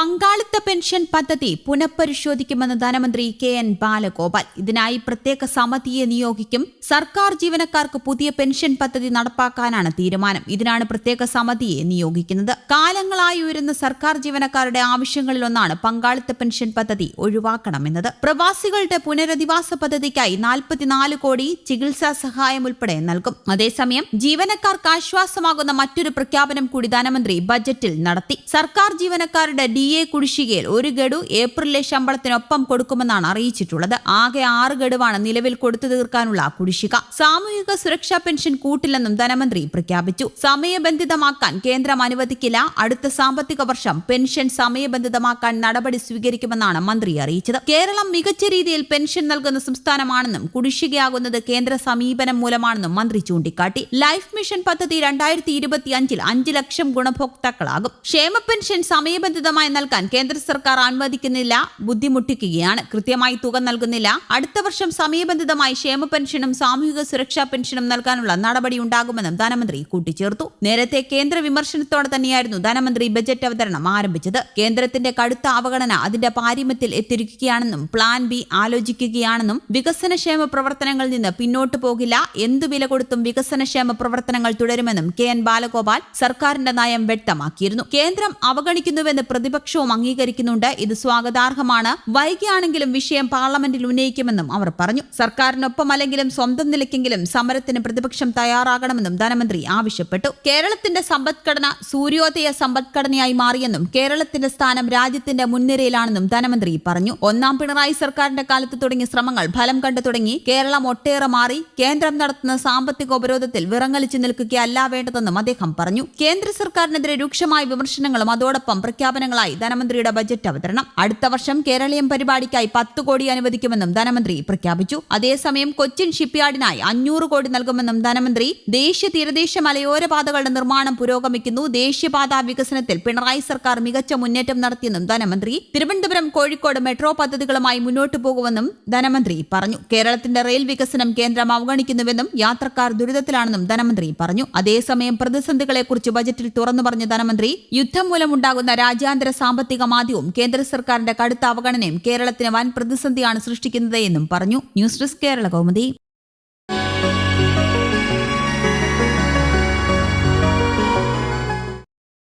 പങ്കാളിത്ത പെൻഷൻ പദ്ധതി പുനഃപരിശോധിക്കുമെന്ന് ധനമന്ത്രി കെ എൻ ബാലഗോപാൽ. ഇതിനായി പ്രത്യേക സമിതിയെ നിയോഗിക്കും. സർക്കാർ ജീവനക്കാർക്ക് പുതിയ പെൻഷൻ പദ്ധതി നടപ്പാക്കാനാണ് തീരുമാനം. ഇതിനാണ് പ്രത്യേക സമിതിയെ നിയോഗിക്കുന്നത്. കാലങ്ങളായി ഉയരുന്ന സർക്കാർ ജീവനക്കാരുടെ ആവശ്യങ്ങളിലൊന്നാണ് പങ്കാളിത്ത പെൻഷൻ പദ്ധതി ഒഴിവാക്കണമെന്നത്. പ്രവാസികളുടെ പുനരധിവാസ പദ്ധതിക്കായി നാൽപ്പത്തിനാല് കോടി ചികിത്സാ സഹായം ഉൾപ്പെടെ നൽകും. അതേസമയം ജീവനക്കാർക്ക് ആശ്വാസമാകുന്ന മറ്റൊരു പ്രഖ്യാപനം കൂടി ധനമന്ത്രി ബജറ്റിൽ നടത്തി. സർക്കാർ ജീവനക്കാരുടെ ഡി എ കുടിശ്ശികയിൽ ഒരു ഗഡു ഏപ്രിലിലെ ശമ്പളത്തിനൊപ്പം കൊടുക്കുമെന്നാണ് അറിയിച്ചിട്ടുള്ളത്. ആകെ ആറ് ഗഡുവാണ് നിലവിൽ കൊടുത്തു തീർക്കാനുള്ള കുടിശ്ശിക. സാമൂഹിക സുരക്ഷാ പെൻഷൻ കൂട്ടില്ലെന്നും ധനമന്ത്രി പ്രഖ്യാപിച്ചു. സമയബന്ധിതമാക്കാൻ കേന്ദ്രം അനുവദിക്കില്ല. അടുത്ത സാമ്പത്തിക വർഷം പെൻഷൻ സമയബന്ധിതമാക്കാൻ നടപടി സ്വീകരിക്കുമെന്നാണ് മന്ത്രി അറിയിച്ചത്. കേരളം മികച്ച രീതിയിൽ പെൻഷൻ നൽകുന്ന സംസ്ഥാനമാണെന്നും കുടിശ്ശികയാകുന്നത് കേന്ദ്ര സമീപനം മൂലമാണെന്നും മന്ത്രി ചൂണ്ടിക്കാട്ടി. ലൈഫ് മിഷൻ പദ്ധതി രണ്ടായിരത്തി ഇരുപത്തിയഞ്ചിൽ അഞ്ച് ലക്ഷം ഗുണഭോക്താക്കളാകും. ക്ഷേമ പെൻഷൻ സമയബന്ധിതമായി നൽകാൻ കേന്ദ്ര സർക്കാർ അനുവദിക്കുന്നില്ല ബുദ്ധിമുട്ടിക്കുകയാണ്. കൃത്യമായി തുക നൽകുന്നില്ല. അടുത്ത വർഷം സമയബന്ധിതമായി ക്ഷേമ പെൻഷനും സാമൂഹിക സുരക്ഷാ പെൻഷനും നൽകാനുള്ള നടപടി ഉണ്ടാകുമെന്നും ധനമന്ത്രി കൂട്ടിച്ചേർത്തു. നേരത്തെ കേന്ദ്ര വിമർശനത്തോടെ തന്നെയായിരുന്നു ധനമന്ത്രി ബജറ്റ് അവതരണം ആരംഭിച്ചത്. കേന്ദ്രത്തിന്റെ കടുത്ത അവഗണന അതിന്റെ പാരിമ്യത്തിൽ എത്തിരിക്കുകയാണെന്നും പ്ലാൻ ബി ആലോചിക്കുകയാണെന്നും വികസനക്ഷേമ പ്രവർത്തനങ്ങളിൽ നിന്ന് പിന്നോട്ടു പോകില്ല. എന്തു വില കൊടുത്തും വികസനക്ഷേമ പ്രവർത്തനങ്ങൾ തുടരുമെന്നും കെ എൻ ബാലഗോപാൽ സർക്കാരിന്റെ നയം വ്യക്തമാക്കിയിരുന്നു. കേന്ദ്രം അവഗണിക്കുന്നുവെന്ന് പ്രതിപക്ഷവും അംഗീകരിക്കുന്നുണ്ട്. ഇത് സ്വാഗതാർഹമാണ്. വൈകിയാണെങ്കിലും വിഷയം പാർലമെന്റിൽ ഉന്നയിക്കുമെന്നും അവർ പറഞ്ഞു. സർക്കാരിനൊപ്പമല്ലെങ്കിലും സ്വന്തം നിലയ്ക്കെങ്കിലും സമരത്തിന് പ്രതിപക്ഷം തയ്യാറാകണമെന്നും ധനമന്ത്രി ആവശ്യപ്പെട്ടു. കേരളത്തിന്റെ സമ്പദ്ഘടന സൂര്യോദയ സമ്പദ്ഘടനയായി മാറിയെന്നും കേരളത്തിന്റെ സ്ഥാനം രാജ്യത്തിന്റെ മുൻനിരയിലാണെന്നും ധനമന്ത്രി പറഞ്ഞു. ഒന്നാം പിണറായി സർക്കാരിന്റെ കാലത്ത് തുടങ്ങിയ ശ്രമങ്ങൾ ഫലം കണ്ടു തുടങ്ങി. കേരളം ഒട്ടേറെ മാറി. കേന്ദ്രം നടത്തുന്ന സാമ്പത്തിക ഉപരോധത്തിൽ വിറങ്ങലിച്ചു നിൽക്കുകയല്ല വേണ്ടതെന്നും അദ്ദേഹം പറഞ്ഞു. കേന്ദ്ര സർക്കാരിനെതിരെ രൂക്ഷമായ വിമർശനങ്ങളും അതോടൊപ്പം പ്രഖ്യാപനങ്ങളായി ധനമന്ത്രിയുടെ ബജറ്റ് അവതരണം. അടുത്ത വർഷം കേരളീയം പരിപാടിക്കായി പത്ത് കോടി അനുവദിക്കുമെന്നും ധനമന്ത്രി പ്രഖ്യാപിച്ചു. അതേസമയം കൊച്ചിൻ ഷിപ്പ്യാർഡിനായി അഞ്ഞൂറ് കോടി നൽകുമെന്നും ധനമന്ത്രി ദേശീയ തീരദേശ മലയോര പാതകളുടെ നിർമ്മാണം പുരോഗമിക്കുന്നു. ദേശീയപാതാ വികസനത്തിൽ പിണറായി സർക്കാർ മികച്ച മുന്നേറ്റം നടത്തിയെന്നും ധനമന്ത്രി തിരുവനന്തപുരം കോഴിക്കോട് മെട്രോ പദ്ധതികളുമായി മുന്നോട്ടു പോകുമെന്നും ധനമന്ത്രി പറഞ്ഞു. കേരളത്തിന്റെ റെയിൽ വികസനം കേന്ദ്രം അവഗണിക്കുന്നുവെന്നും യാത്രക്കാർ ദുരിതത്തിലാണെന്നും ധനമന്ത്രി പറഞ്ഞു. അതേസമയം പ്രതിസന്ധികളെക്കുറിച്ച് ബജറ്റിൽ തുറന്നു പറഞ്ഞ ധനമന്ത്രി യുദ്ധം മൂലമുണ്ടാകുന്ന രാജ്യാന്തര സാമ്പത്തിക മാന്ദ്യവും കേന്ദ്ര സർക്കാരിന്റെ കടുത്ത അവഗണനയും കേരളത്തിന് വൻ പ്രതിസന്ധിയാണ് സൃഷ്ടിക്കുന്നതെന്നും പറഞ്ഞു. News desk Kerala Kaumudi.